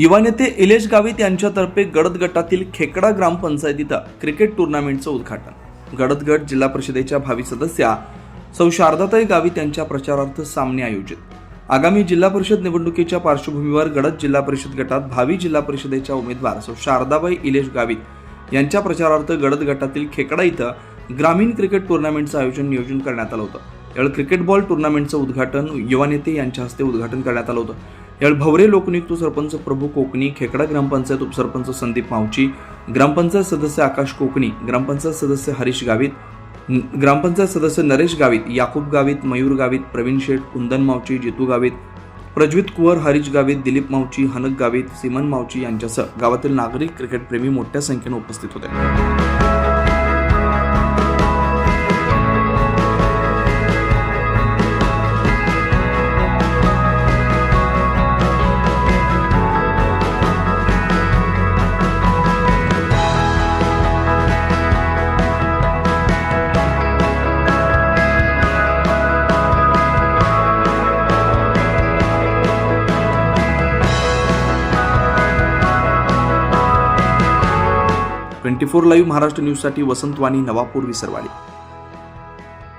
युवा नेते इलेश गावित यांच्यातर्फे गडद गटातील खेकडा ग्रामपंचायतीत क्रिकेट टुर्नामेंटचं उद्घाटन. गडद गट जिल्हा परिषदेच्या भावी सदस्या सौ शारदाताई गावित यांच्या प्रचारार्थ सामने आयोजित. आगामी जिल्हा परिषद निवडणुकीच्या पार्श्वभूमीवर गडद जिल्हा परिषद गटात भावी जिल्हा परिषदेच्या उमेदवार सौ शारदाबाई इलेश गावित यांच्या प्रचारार्थ गडद गटातील खेकडा इथं ग्रामीण क्रिकेट टुर्नामेंटचं आयोजन नियोजन करण्यात आलं होतं. यावेळी क्रिकेट बॉल टुर्नामेंटचं उद्घाटन युवा नेते यांच्या हस्ते उद्घाटन करण्यात आलं होतं. यावेळी भवरे लोकनियुक्त सरपंच प्रभू कोकणी खेकडा ग्रामपंचायत उपसरपंच संदीप मावची ग्रामपंचायत सदस्य आकाश कोकणी ग्रामपंचायत सदस्य हरीश गावित ग्रामपंचायत सदस्य नरेश गावित याकूब गावित मयूर गावित प्रवीण शेठ कुंदन मावची जितू गावित प्रज्वित कुवर हरीश गावित दिलीप मावची हनक गावित सिमन मावची यांच्यासह गावातील नागरिक क्रिकेटप्रेमी मोठ्या संख्येने उपस्थित होते. ट्वेंटी फोर लाईव्ह महाराष्ट्र न्यूजसाठी वसंतवाणी नवापूर विसरवाडी.